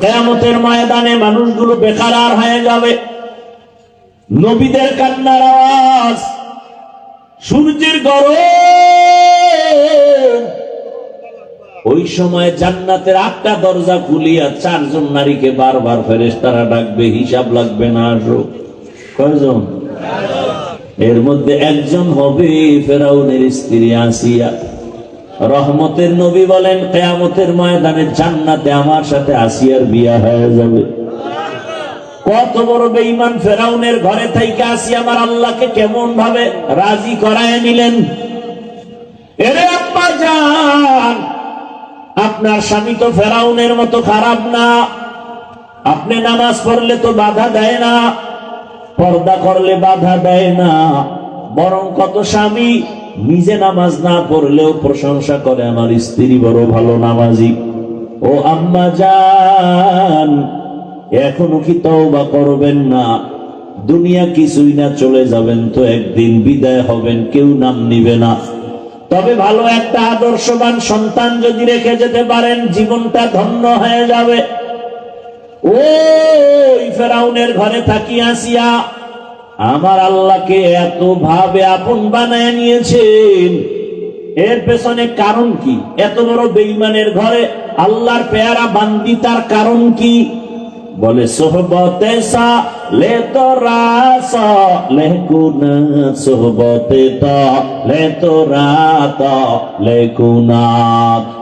কেয়ামতের ময়দানে মানুষগুলো বেকার আর হয়ে যাবে। নবীদের কান্নার আওয়াজ, সূর্যের গরম। ওই সময় জান্নাতের আটটা দরজা খুলিয়া চারজন নারীকে বারবার ফেরেশতারা ডাকবে, হিসাব লাগবে না, আসো। কয়জন? এর মধ্যে একজন হবে ফেরাউনের স্ত্রী আসিয়া। রহমতের নবী বলেন, কেয়ামতের ময়দানে জান্নাতে আমার সাথে আসিয়ার বিয়া হয়ে যাবে। কত বড় বেঈমান ফেরাউনের ঘরে থেকে আসি আমার আল্লাহকে কেমন ভাবে রাজি করায় নিলেন? এরে আব্বা যান আপনার স্বামী তো ফেরাউনের মতো খারাপ না। আপনি নামাজ পড়লে তো বাধা দেয় না, পর্দা করলে বাধা দেয় না। বরং কত স্বামী নিজে নামাজ না পড়লেও প্রশংসা করে আমার স্ত্রী বড় ভালো নামাজি। ও আম্মা যান এখনও কি তওবা করবেন না? দুনিয়া কিছুই না, চলে যাবেন তো একদিন, বিদায় হবেন, কেউ নাম নিবে না। তবে ভালো একটা আদর্শবান সন্তান যদি রেখে যেতে পারেন, জীবনটা ধন্য হয়ে যাবে। ওই ফেরাউনের ঘরে থাকি আসিয়া আমার আল্লাহকে এত ভাবে আপন বানায় নিয়েছেন। এর পেছনে কারণ কি? এত বড় বেইমানের ঘরে আল্লাহর পেয়ারা বান্দি তার কারণ কি? বলে, সোহবতে সা লে তো রাস লে কুনা, সোহবতে ত লে তো রাত লে কুনা।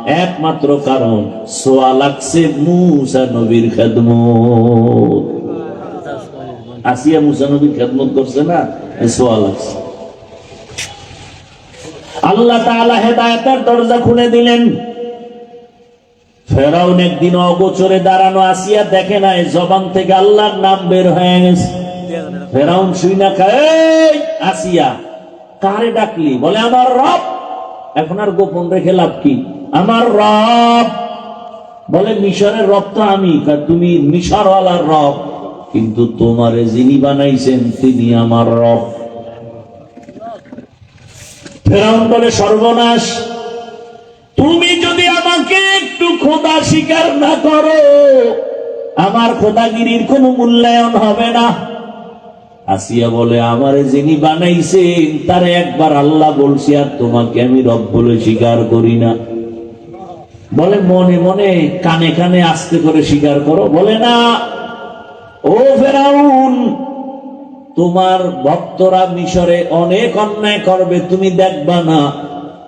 একমাত্র কারণ সোয়া লাগছে মুসা নবীর খেদমত। আসিয়া মুসা নবীর খেদমত করছে না? আল্লাহ তাআলা হেদায়েতের দরজা খুলে দিলেন। ফেরাউন একদিন অগোচরে দাঁড়ানো আসিয়া দেখে না এই জবান থেকে আল্লাহর নাম বের হয়ে গেছে। ফেরাউন শুই না খায় আসিয়া, কারে ডাকলি? বলে, আমার রব। এখন আর গোপন রেখে লাভ কি? আমার রব। বলে, মিশরের রব তো আমি। তুমি মিশরওয়ালার রব। কিন্তু তোমারে যিনি বানাইছেন, তিনি আমার রব। ফেরাউন সর্বনাশ, তুমি যদি আমাকে একটু খোদা স্বীকার না করো, আমার খোদাগিরির কোনো মূল্যায়ন হবে না। আসিয়া বলে, আমারে যিনি বানাইছেন, তারে একবার আল্লাহ বলছি, আর তোমাকে আমি রব বলে স্বীকার করি না। বলে, মনে মনে কানে কানে আস্তে করে স্বীকার করো। বলে, না তোমার ভক্তরা মিশরে অনেক অন্যায় করবে, তুমি দেখবা না।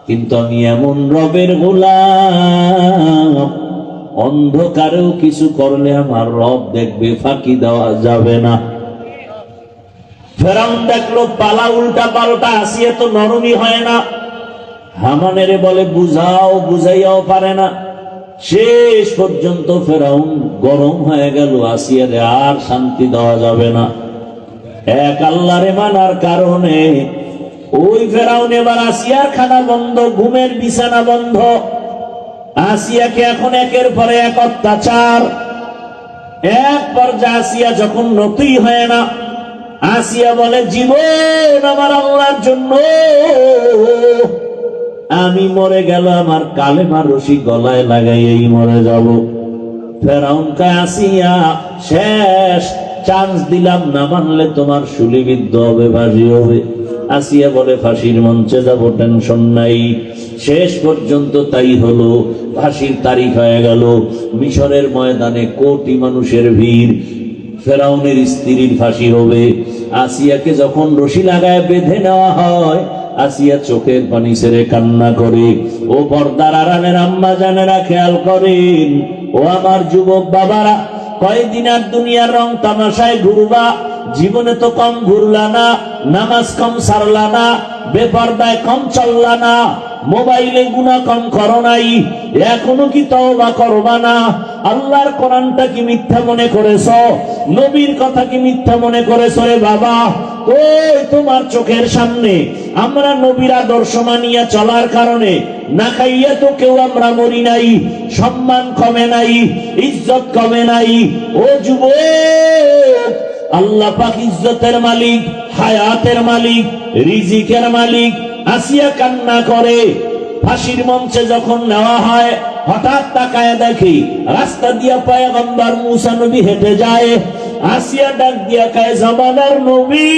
কিন্তু আমি এমন রবের গোলাম। অন্ধকারেও কিছু করলে আমার রব দেখবে, ফাঁকি দেওয়া যাবে না। ফেরাউন দেখল, পালা উল্টা পাল্টা, আসিয়ে তো নরমই হয় না। হামানের বলে, বুঝাও, বুঝাইয়াও পারে না। শেষ পর্যন্ত ফেরাউন গরম হয়ে গেল আসিয়ারে আর শান্তি দেওয়া যাবে না। এক আল্লাহরে মানার কারণে ওই ফেরাউন এবার আসিয়ার খানা বন্ধ, ঘুমের বিছানা বন্ধ। আসিয়াকে এখন একের পরে এক অত্যাচার। এক পর্যায়ে আসিয়া যখন নতুই হয় না, আসিয়া বলে, জীবন আমার আল্লাহর জন্য। আমি মরে গেল আমার কালেমা রশি গলায় লাগাইয়েই মরে যাব। ফেরাউন কা আসিয়া, শেষ। চান্স দিলাম না মানলে তোমার শুলিবিদ্ধ হবে ফাঁসি হবে। আসিয়া বলে, ফাঁসির মঞ্চে যাব, টেনশন নাই। শেষ পর্যন্ত তাই হলো। ফাঁসির তারিখ হয়ে গেল। মিশরের ময়দানে কোটি মানুষের ভিড়। ফেরাউনের স্ত্রীর ফাঁসি হবে। আসিয়াকে যখন রশি লাগায় বেঁধে নেওয়া হয়, আসিয়া চোখের পানি ছেড়ে কান্না করে, ও পর্দার আরামের আম্মা জানেরা খেয়াল করেন। ও আমার যুবক বাবারা কয়েকদিন আর দুনিয়ার রং তামাশায় ঘুরবা। জীবনে তো কম ঘুরলা না, নামাজ কম সারলা না, বেপর্দায় কম চললা না, মোবাইলে গুণা কম করো নাই, এখনও কি তওবা করবা না? আল্লাহর কোরআনটা কি মিথ্যা মনে করেছ? নবীর কথা কি মিথ্যা মনে করেছ রে বাবা? ওই তোমার চোখের সামনে, আমরা নবীর আদর্শ মানিয়া চলার কারণে, না খাইয়া তো কেউ আমরা মরি নাই, সম্মান কমে নাই, ইজ্জত কমে নাই। ও যুবক, আল্লাহ পাক ইজ্জতের মালিক, হায়াতের মালিক, রিজিকের মালিক, আসিয়া কান্না করে, ফাঁসির মঞ্চে যখন নেওয়া হয় হঠাৎ তাকায় দেখি রাস্তা দিয়া পয়গম্বর মুসা নবী হেঁটে যায়, আসিয়া ডাক দিয়া কায়, জামানার নবী,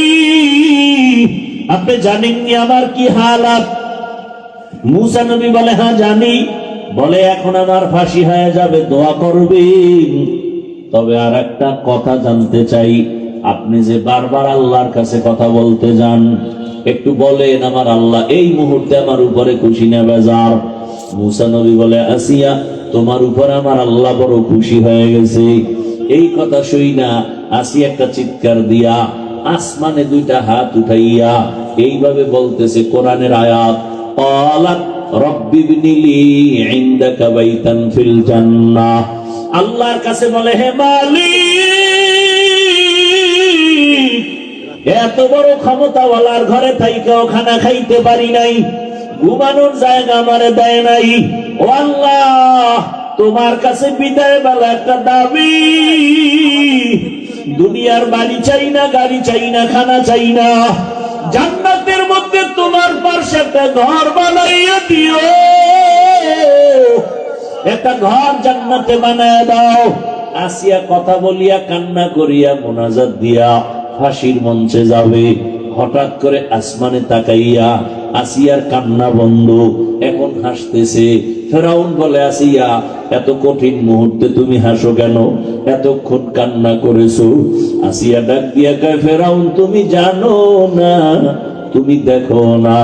আপনি জানেননি আমার কি হালাত? মুসা নবী বলে হ্যাঁ জানি। বলে, এখন আমার ফাঁসি হয়ে যাবে, দোয়া করবেন। তবে আর একটা কথা জানতে চাই। আপনি যে বারবার আল্লাহর কাছে কথা বলতে যান, একটু বলেন আমার আল্লাহ, এই মুহূর্তে আমার উপরে খুশি না, বেজার। মুসা নবী বলে, আসিয়া, তোমার উপর আমার আল্লাহ বড় খুশি হয়ে গেছে। এই কথা শুই না আসি একটা চিৎকার দিয়া, আসমানে দুইটা হাত উঠাইয়া এইভাবে বলতেছে কোরআনের আয়াত অলাত আল্লাহর কাছে বলে, হে মালি এত বড় ক্ষমতাওয়ালার ঘরে থাইকেও খানা খাইতে পারি নাই। ঘুমানোর জায়গা আমারে দেয় নাই। ও আল্লাহ, তোমার কাছে বিদায় বেলা একটা দাবি। দুনিয়ার বাড়ি চাই না, গাড়ি চাই না, খানা চাই না। জান্নাতের মধ্যে তোমার পাশে একটা ঘর বানাইয়া দিও। একটা ঘর জান্নাতে বানায় দাও। আসিয়া কথা বলিয়া, কান্না করিয়া, মোনাজাত দিয়া, ফাঁসির মঞ্চে যাবে। হঠাৎ করে আসমানে তাকাইয়া আসিয়ার কান্না বন্ধ। এখন হাসতেছে। ফেরাউন বলে, আসিয়া, এত কঠিন মুহূর্তে তুমি হাসো কেন? এতক্ষণ কান্না করেছ। আসিয়া ডাক দিয়া কয়, ফেরাউন, তুমি জানো না, তুমি দেখো না।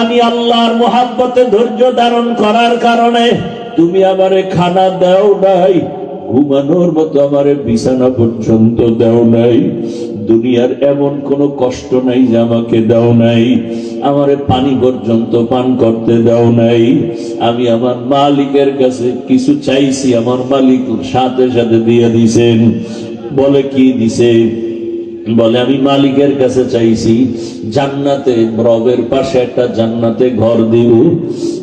আমি আল্লাহর মোহাব্বতে ধৈর্য ধারণ করার কারণে তুমি আমারে খানা দাও নাই, ঘুমানোর মতো আমারে বিছানা পর্যন্ত দাও নাই। দুনিয়ার এমন কোনো কষ্ট নাই যে আমাকে দাও নাই। আমারে পানি পর্যন্ত পান করতে দাও নাই। আমি আমার মালিকের কাছে কিছু চাইছি, আমার মালিক সাথে সাথে দিয়ে দিছেন। বলে কি দিছে? বলে, আমি মালিকের কাছে চাইছি জান্নাতে, রবের পাশে একটা জান্নাতে ঘর দিব।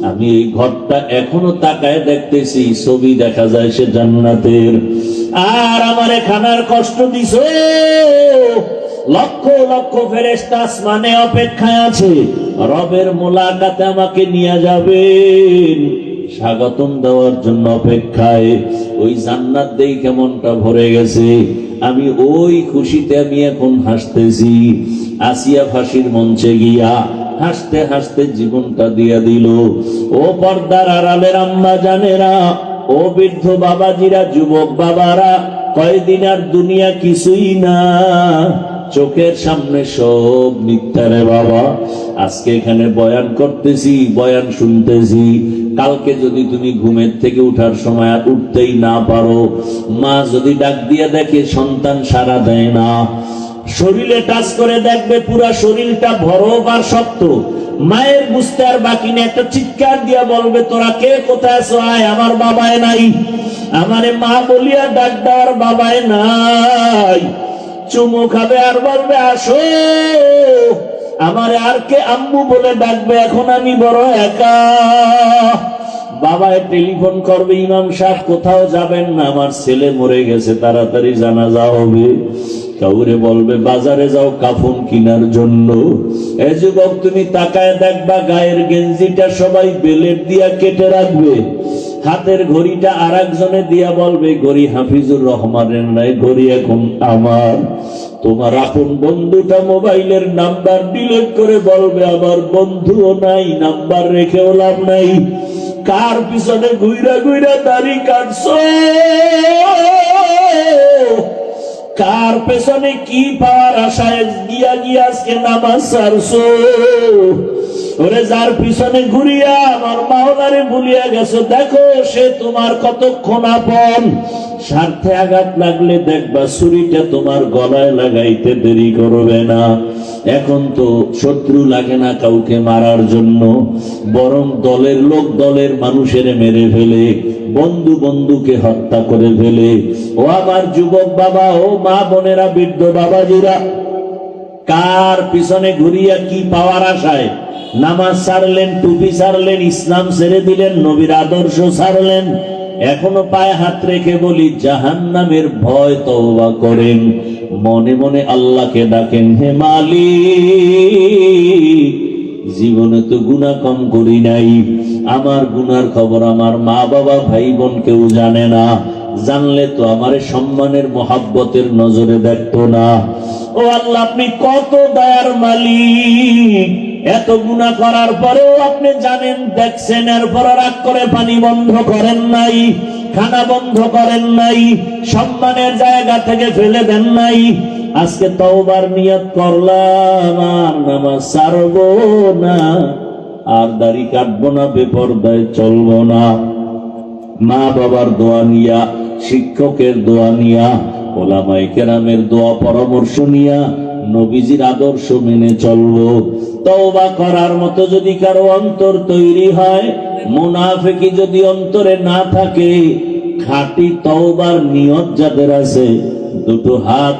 আমি এই ঘরটা এখনও তাকায় দেখতেছি, ছবি দেখা যায় সে জান্নাতের। আর আমার খানার কষ্ট দিছ? লক্ষ লক্ষ ফেরেস্তা আসমানে অপেক্ষায় আছে। রবের মোলাকাতে আমাকে নিয়ে যাবেন। স্বাগতম দেওয়ার জন্য অপেক্ষায়। ওই জান্নাত দেই কেমনটা ভরে গেছে। আমি ওই খুশিতে আমি এখন হাসতেছি। আসিয়া ফাঁসির মঞ্চে গিয়া হাসতে হাসতে জীবনটা দিয়া দিল। ও পর্দার আড়ালের আম্মা জানেরা, ও বৃদ্ধ বাবাজিরা, যুবক বাবারা, কয়দিন আর দুনিয়া কিছুই না। চোখের সামনে সব মিথ্যারে বাবা। আজকে এখানে বয়ান করতেছি, বয়ান শুনতেছি। কালকে যদি তুমি ঘুমের থেকে উঠার সময় আর উঠতেই না পারো, মা যদি ডাক দিয়ে দেখে, সন্তান সারা দেয় না। শরীরে টাচ করে দেখবে, পুরা শরীরটা ভরব আর শক্ত। মায়ের বুঝতে আর বাকি নেই, একটা চিৎকার দিয়া বলবে, তোরা কে? কোথায় আছো? আয়, আমার বাবায় নাই। আমারে মা বলিয়া ডাক বাবায় নাই। চুমু খাবে আর বলবে, আসো। আমারে আর কে আম্মু বলে ডাকবে? এখন আমি বড় একা। বাবায় টেলিফোন করবে, ইমাম সাহেব কোথাও যাবেন না। আমার ছেলে মরে গেছে, তাড়াতাড়ি জানাজা হবে। কাউরে বলবে, বাজারে যাও কাফন কিনার জন্য। এ যুবক, তুমি তাকায় দেখবা, গায়ের গেঞ্জিটা সবাই বেলেট দিয়া কেটে রাখবে। হাতের ঘড়িটা আর একজনে দিয়া বলবে, ঘড়ি হাফিজুর রহমানের নাই, ঘড়ি এখন আমার। তোমার আপন বন্ধুটা মোবাইলের নাম্বার ডিলিট করে বলবে, আমার বন্ধুও নাই, নাম্বার রেখেও লাভ নাই। কার পিছনে ঘুইরা ঘুইরা দাড়ি কাটছো? কার পেছনে কি পাওয়ার আশায় গিয়া গিয়া আজকে নামাজ সারছো? ওরে যার পিছনে ঘুরিয়া আমার মাওলারে ভুলিয়া গেছো, দেখো সে তোমার কতক্ষণ আপন। স্বার্থে আঘাত লাগলে দেখবা ছুরিটা তোমার গলায় লাগাইতে দেরি করবে না। এখন তো শত্রু লাগে না কাউকে মারার জন্য, বরং দলের লোক দলের মানুষের মেরে ফেলে, বন্ধু বন্ধুকে হত্যা করে ফেলে। ও আমার যুবক বাবা, ও মা বোনেরা, বৃদ্ধ বাবাজিরা, কার পিছনে ঘুরিয়া কি পাওয়ার আশায়? নামাজ ছাড়লেন টুপি ছাড়লেন ইসলাম ছেড়ে দিলেন, নবীর আদর্শ ছাড়লেন এখনও পায়ে হাত রেখে বলি জাহান নামের ভয় তওবা করেন। মনে মনে আল্লাহকে ডাকেন, হে মালিক, জীবনে তো গুণা কম করি নাই। আমার গুনার খবর আমার মা বাবা ভাই বোন কেউ জানে না। জানলে তো আমার সম্মানের, মহাব্বতের নজরে দেখতো না। ও আল্লাহ, আপনি কত দয়ার মালিক। এত গুণা করার পরেও আপনি জানেন, দেখছেন, এরপর রাগ করে পানি বন্ধ করেন নাই, খানা বন্ধ করেন নাই, সম্মানের জায়গা থেকে ফেলে দেন নাই। আজকে তওবার নিয়ত করলাম, আর নামাজ ছাড়বো না, আর দাড়ি কাটবো না, বেপরদায় চলবো না। মা বাবার দোয়া নিয়া, শিক্ষকের দোয়া নিয়া ওলামাই কেরামের দোয়া পরামর্শ নিয়া নবীজির আদর্শ মেনে চলবো। তওবা করার মতো যদি কারও অন্তর তৈরি হয়, মুনাফেকি যদি অন্তরে না থাকে, খাঁটি তওবার নিয়ত যাদের আছে, দুটো হাত